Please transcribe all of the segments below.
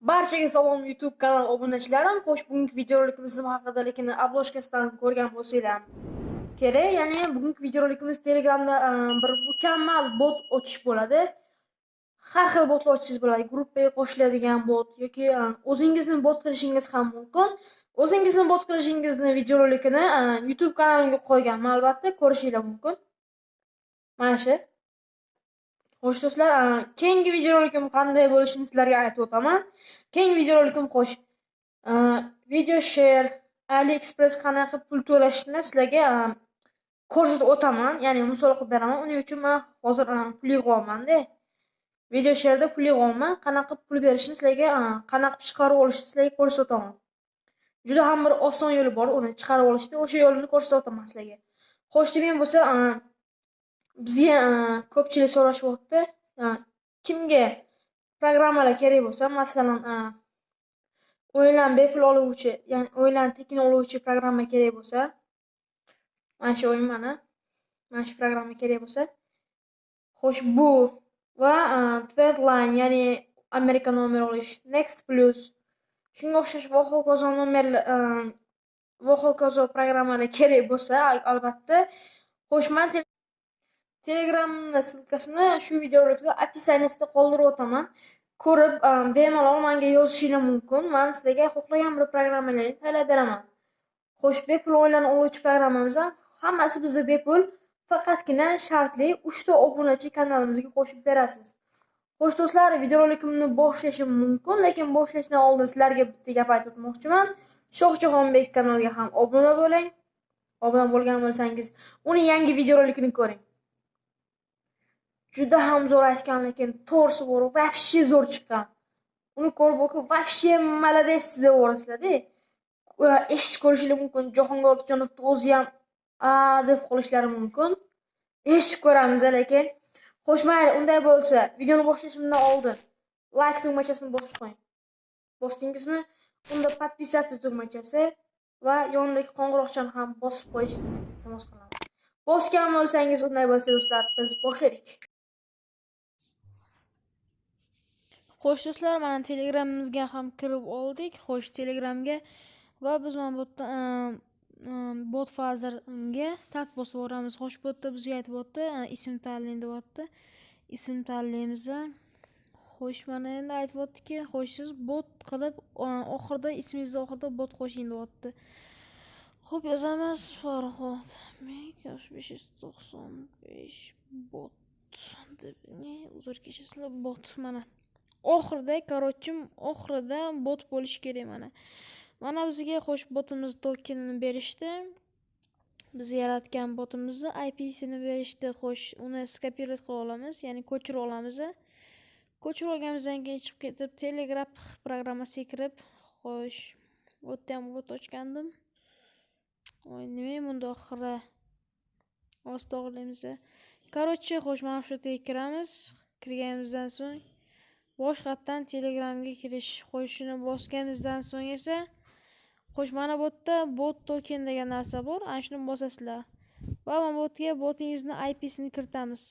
Barchaga salom YouTube kanal obunachilarim. Xo'sh, bugungi videorolikimiz nima haqida, lekin obloshkasidan ko'rgan bo'lsanglar kerak. Ya'ni bugungi videorolikimiz Telegramda ehm, bir mukammal bot ochish bo'ladi. Har xil botlar ochsangiz bo'ladi. Gruppaga qo'shiladigan bot yoki ehm, o'zingizni bot qilishingiz ham mumkin. O'zingizni bot qilishingizni videorolikini ehm, YouTube kanalimga qo'yganman, albatta ko'rishinglar mumkin. Mana shu. Xo'sh do'stlar, keyingi videorolikim qanday bo'lishini sizlarga aytib o'taman. Keyingi videorolikim xo'sh, video share, AliExpress qanaqa pul to'lashni sizlarga ko'rsatib o'taman, ya'ni misol qilib beraman. Uning uchun men hozir pul yig'yapmanda. Video shareda pul yig'yapman. Qanaqa pul berishni sizlarga, qanaqa chiqarib olishni sizlarga ko'rsatib o'taman. Juda ham bir oson yo'li bor uni chiqarib olishni, o'sha yo'lini ko'rsatib o'taman sizlarga. Xo'sh, degan bo'lsa, bizga e, ko'pchilik so'rashyapti. E, kimga programmalar kerak bo'lsa masalan e, o'yinlarni bepul oluvchi ya'ni o'yinlarni tekin oluvchi programma kerak bo'lsa mana shu o'yin mana mana shu programma kerak bo'lsa xo'sh bu va Twedline ya'ni Amerika nomer olish Next Plus shunga o'xshash va hokazo nomerlar va hokazo programmalar kerak bo'lsa albatta xo'sh man Telegram ссылкасini shu videorolikni описаниясida qoldirib o'taman. Ko'rib, e, bemalol menga yozishingiz mumkin. Men sizlarga xohlagan bir programmalarni tanlab beraman. Xo'sh, bepul o'yinlarni oluvchi programmamiz ham hammasi bizda bepul. Faqatgina shartli 3 ta obunachi kanalimizga qo'shib berasiz. Xo'sh do'stlar, videorolikimni boshlashim mumkin, lekin boshlashdan oldin sizlarga bitta gap aytib o'tmoqchiman. Shohjahonbek kanaliga ham obuna bo'ling. Obuna bo'lgan bo'lsangiz, uning yangi videorolikini ko'ring. Juda ham zo'r aytgan lekin to'g'risi bor вообще zo'r chiqqan. Uni ko'rib o'qib вообще молодец deb eshitib ko'rishinglar mumkin jahongir otajonovni o'zi ham a deb qolishlari mumkin. Eshitib ko'ramiz lekin xo'sh mayli unday bo'lsa videoni boshlashimdan oldin layk tugmachasini bosib qo'ying. Bosdingizmi? Unda подписаться tugmachasi va yonidagi qo'ng'iroqchani ham bosib qo'yishni iltimos qilaman. Bosgan bo'lsangiz unday bo'lsa do'stlar biz boshladik. Xo'sh do'stlar, mana Telegramimizga ham kirib oldik. Xo'sh, Telegramga va biz mana bu yerda bot fazerga start bosib yuboramiz. Xo'sh, bu yerda bizga aytyapti, ism tanlang deyapti. Ism tanlaymiz. Xo'sh, mana endi aytyaptiki, xo'sh siz bot qilib oxirida ismingizni oxirida bot qo'shing deyapti. Xo'p, yozamiz Farhod 595 bot ne uzr kechasizlar bot mana oxirida короче oxirida bot bo'lishi kerak mana. Mana bizga xo'sh botimiz tokenini berishdi. Biz yaratgan botimizni ipsini berishdi. Xo'sh uni skopировать qila olamiz ya'ni ko'chirib olamiz. Ko'chirib olganimizdan keyin chiqib ketib telegraf programmasiga kirib xo'sh bu yerda ham bot ochgandim. Voy nima bunda oxiri? Osti og'irlaymiz короче xo'sh mana shu yerga kiramiz. Kirganimizdan so'ng boshqatdan telegramga kirish qo'yishini bosganingizdan so'ng esa xo'sh mana bu yerda bot token degan narsa bor ana shuni bosasizlar. Va mana bu yerga botingizni ipsini kiritamiz.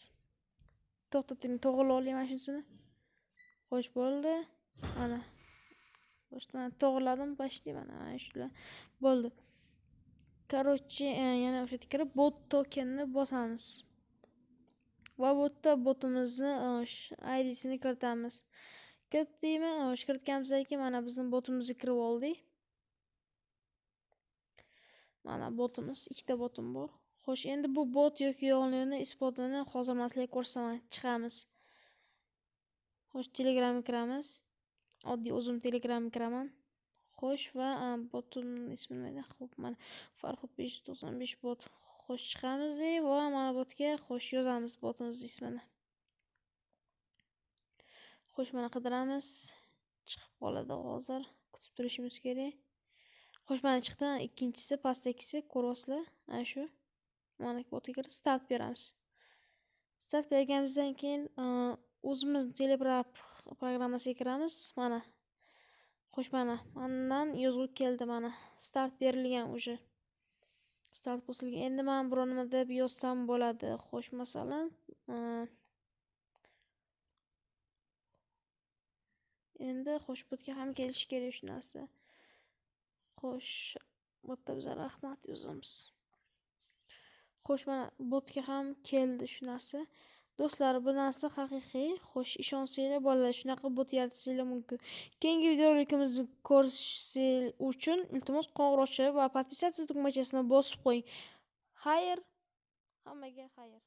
To'xtating to'g'irlab oling mana shunisini xo'sh bo'ldi. Mana mana to'g'irladim почти mana mana shular bo'ldi. Короче э, yana o'sha yerga kirib bot tokenni bosamiz. Va bu yerda botimizni e, idsini kiritamiz. Kiritdikmi o'sha e, kiritganimizdan keyin mana bizni botimizga kirib oldik. Mana botimiz ikkita botim bor. Xo'sh endi bu bot yoki yo'qligini isbotini hozir man sizlarga ko'rsataman chiqamiz. Xo'sh telegramga kiramiz. Oddiy o'zim telegramga kiraman. Xo'sh va e, botimni ismi nima edi? Ho'p mana farhod besh yuz to'qson besh bot. Xo'sh chiqamiz va mana bu yerga xo'sh yozamiz botimiz ismini. Xo'sh mana qidiramiz. Chiqib qoladi hozir. Kutib turishimiz kerak. Xo'sh mana chiqdi. Ikkinchisi pastdagisi ko'ryapsizlar ana shu. Mana botga kirib start beramiz. Start berganimizdan keyin e, o'zimiz telegraf programmasiga kiramiz. Mana. Xo'sh mana mandan yozuv keldi mana. Start berilgan уже. Start bosilgan endi man biror nima deb yozsam bo'ladi xo'sh masalan e, Endi xo'shbudga ham kelishi kerak shu narsa. Xo'sh, bu yerda biz rahmat yozamiz. Xo'sh, mana botga ham keldi shu narsa. Do'stlar, bu narsa haqiqiy. Xo'sh, ishonsanglar bolalar shunaqa bot yaratishinglar mumkin. Keyingi videorolikimizni ko'rish uchun iltimos qo'ng'iroqcha va podpisatsiya tugmachasini bosib qo'ying. Xayr, hammaga xayr.